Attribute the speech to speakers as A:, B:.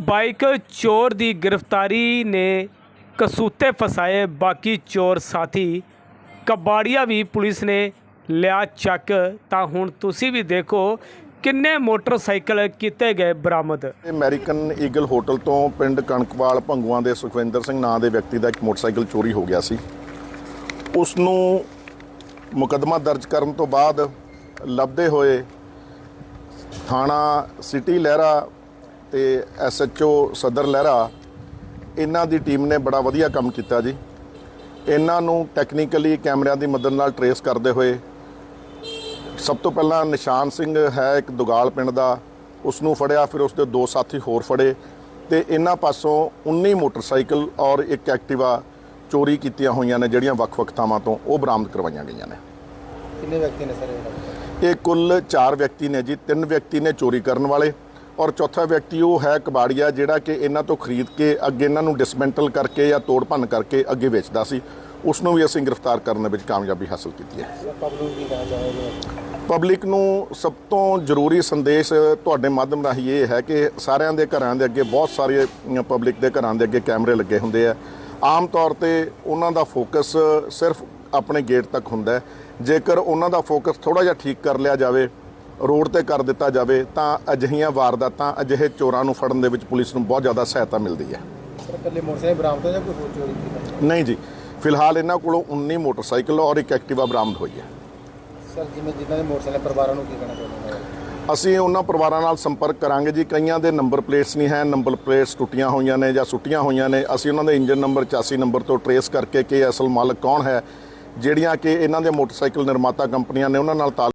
A: Bike ਚੋਰ ਦੀ ਗ੍ਰਿਫਤਾਰੀ ਨੇ ਕਸੂਤੇ ਫਸਾਏ ਬਾਕੀ ਚੋਰ ਸਾਥੀ। ਕਬਾੜੀਆ ਵੀ ਪੁਲਿਸ ਨੇ ਲਿਆ ਚੱਕ। ਤਾਂ ਹੁਣ ਤੁਸੀਂ ਵੀ ਦੇਖੋ ਕਿੰਨੇ ਮੋਟਰਸਾਈਕਲ ਕੀਤੇ ਗਏ ਬਰਾਮਦ।
B: ਇਹ ਅਮਰੀਕਨ ਈਗਲ ਹੋਟਲ ਤੋਂ ਪਿੰਡ ਕਣਕਵਾਲ ਭੰਗੂਆਂ ਦੇ ਸੁਖਵਿੰਦਰ ਸਿੰਘ ਨਾਂ ਦੇ ਵਿਅਕਤੀ ਦਾ ਇੱਕ ਮੋਟਰਸਾਈਕਲ ਚੋਰੀ ਹੋ ਗਿਆ ਸੀ। ਉਸ ਨੂੰ ਮੁਕੱਦਮਾ ਦਰਜ ਕਰਨ ਤੋਂ ਬਾਅਦ ਲੱਭਦੇ ਹੋਏ ਥਾਣਾ ਸਿਟੀ ਲਹਿਰਾ ਤੇ ਐਸਐਚਓ ਸਦਰ ਲਹਿਰਾ ਇਹਨਾਂ ਦੀ ਟੀਮ ਨੇ ਬੜਾ ਵਧੀਆ ਕੰਮ ਕੀਤਾ ਜੀ। ਇਹਨਾਂ ਨੂੰ ਟੈਕਨੀਕਲੀ ਕੈਮਰਿਆਂ ਦੀ ਮਦਦ ਨਾਲ ਟਰੇਸ ਕਰਦੇ ਹੋਏ ਸਭ ਤੋਂ ਪਹਿਲਾਂ ਨਿਸ਼ਾਨ ਸਿੰਘ ਹੈ ਇੱਕ ਦੁਗਾਲ ਪਿੰਡ ਦਾ ਉਸ ਨੂੰ ਫੜਿਆ ਫਿਰ ਉਸ ਦੇ ਦੋ ਸਾਥੀ ਹੋਰ ਫੜੇ ਤੇ ਇਹਨਾਂ ਪਾਸੋਂ 19 ਮੋਟਰਸਾਈਕਲ ਔਰ ਇੱਕ ਐਕਟਿਵਾ ਚੋਰੀ ਕੀਤੀਆਂ ਹੋਈਆਂ ਨੇ ਜਿਹੜੀਆਂ ਵੱਖ-ਵੱਖ ਥਾਵਾਂ ਤੋਂ ਉਹ ਬਰਾਮਦ ਕਰਵਾਈਆਂ ਗਈਆਂ ਨੇ।
C: ਕਿੰਨੇ ਵਿਅਕਤੀ ਨੇ ਸਰ ਇਹ?
B: ਕੁੱਲ 4 ਵਿਅਕਤੀ ਨੇ ਜੀ ਤਿੰਨ ਵਿਅਕਤੀ ਨੇ ਚੋਰੀ ਕਰਨ ਵਾਲੇ। ਔਰ ਚੌਥਾ ਵਿਅਕਤੀ ਉਹ ਹੈ ਕਬਾੜੀਆ ਜਿਹੜਾ ਕਿ ਇਹਨਾਂ ਤੋਂ ਖਰੀਦ ਕੇ ਅੱਗੇ ਇਹਨਾਂ ਨੂੰ ਡਿਸਮੈਂਟਲ ਕਰਕੇ ਜਾਂ ਤੋੜ ਭੰਨ ਕਰਕੇ ਅੱਗੇ ਵੇਚਦਾ ਸੀ। ਉਸ ਨੂੰ ਵੀ ਅਸੀਂ ਗ੍ਰਿਫਤਾਰ ਕਰਨ ਦੇ ਵਿੱਚ ਕਾਮਯਾਬੀ ਹਾਸਲ ਕੀਤੀ ਹੈ।
C: ਪਬਲਿਕ ਨੂੰ
B: ਸਭ ਤੋਂ ਜ਼ਰੂਰੀ ਸੰਦੇਸ਼ ਤੁਹਾਡੇ ਮਾਧਿਅਮ ਰਾਹੀਂ ਇਹ ਹੈ ਕਿ ਸਾਰਿਆਂ ਦੇ ਘਰਾਂ ਦੇ ਅੱਗੇ ਬਹੁਤ ਸਾਰੇ ਪਬਲਿਕ ਦੇ ਘਰਾਂ ਦੇ ਅੱਗੇ ਕੈਮਰੇ ਲੱਗੇ ਹੁੰਦੇ ਆ। ਆਮ ਤੌਰ ਤੇ ਉਹਨਾਂ ਦਾ ਫੋਕਸ ਸਿਰਫ ਆਪਣੇ ਗੇਟ ਤੱਕ ਹੁੰਦਾ ਹੈ। ਜੇਕਰ ਉਹਨਾਂ ਦਾ ਫੋਕਸ ਥੋੜਾ ਜਿਹਾ ਠੀਕ ਕਰ ਲਿਆ ਜਾਵੇ ਰੋਡ ਤੇ ਕਰ ਦਿੱਤਾ ਜਾਵੇ ਤਾਂ ਅਜਿਹੀਆਂ ਵਾਰਦਾਤਾਂ ਅਜਿਹੇ ਚੋਰਾਂ ਨੂੰ ਫੜਨ ਦੇ ਵਿੱਚ ਪੁਲਿਸ ਨੂੰ ਬਹੁਤ ਜ਼ਿਆਦਾ ਸਹਾਇਤਾ ਮਿਲਦੀ ਹੈ।
C: ਸਰ ਇਕੱਲੇ ਮੋਟਰਸਾਈਕਲ ਬਰਾਮਦ ਹੋਇਆ ਜਾਂ ਕੋਈ ਹੋਰ ਚੋਰੀ ਕੀਤੀ
B: ਨਹੀਂ ਜੀ ਫਿਲਹਾਲ ਇਹਨਾਂ ਕੋਲੋਂ 19 ਮੋਟਰਸਾਈਕਲ ਔਰ ਇੱਕ ਐਕਟਿਵਾ ਬਰਾਮਦ ਹੋਈ ਹੈ।
C: ਸਰ ਜਿਵੇਂ ਜਿਨ੍ਹਾਂ ਦੇ ਮੋਟਰਸਾਈਕਲ ਪਰਿਵਾਰਾਂ ਨੂੰ ਕੀ ਕਹਿਣਾ ਚਾਹੋਗੇ
B: ਅਸੀਂ ਉਹਨਾਂ ਪਰਿਵਾਰਾਂ ਨਾਲ ਸੰਪਰਕ ਕਰਾਂਗੇ ਜੀ। ਕਈਆਂ ਦੇ ਨੰਬਰ ਪਲੇਟਸ ਨਹੀਂ ਹੈ ਨੰਬਰ ਪਲੇਟਸ ਟੁੱਟੀਆਂ ਹੋਈਆਂ ਨੇ ਜਾਂ ਸੁੱਟੀਆਂ ਹੋਈਆਂ ਨੇ। ਅਸੀਂ ਉਹਨਾਂ ਦੇ ਇੰਜਨ ਨੰਬਰ 84 ਨੰਬਰ ਤੋਂ ਟਰੇਸ ਕਰਕੇ ਕਿ ਅਸਲ ਮਾਲਕ ਕੌਣ ਹੈ ਜਿਹੜੀਆਂ ਕਿ ਇਹਨਾਂ ਦੇ ਮੋਟਰਸਾਈਕਲ ਨਿਰਮਾਤਾ ਕੰਪਨੀਆਂ ਨੇ ਉਹਨਾਂ ਨਾਲ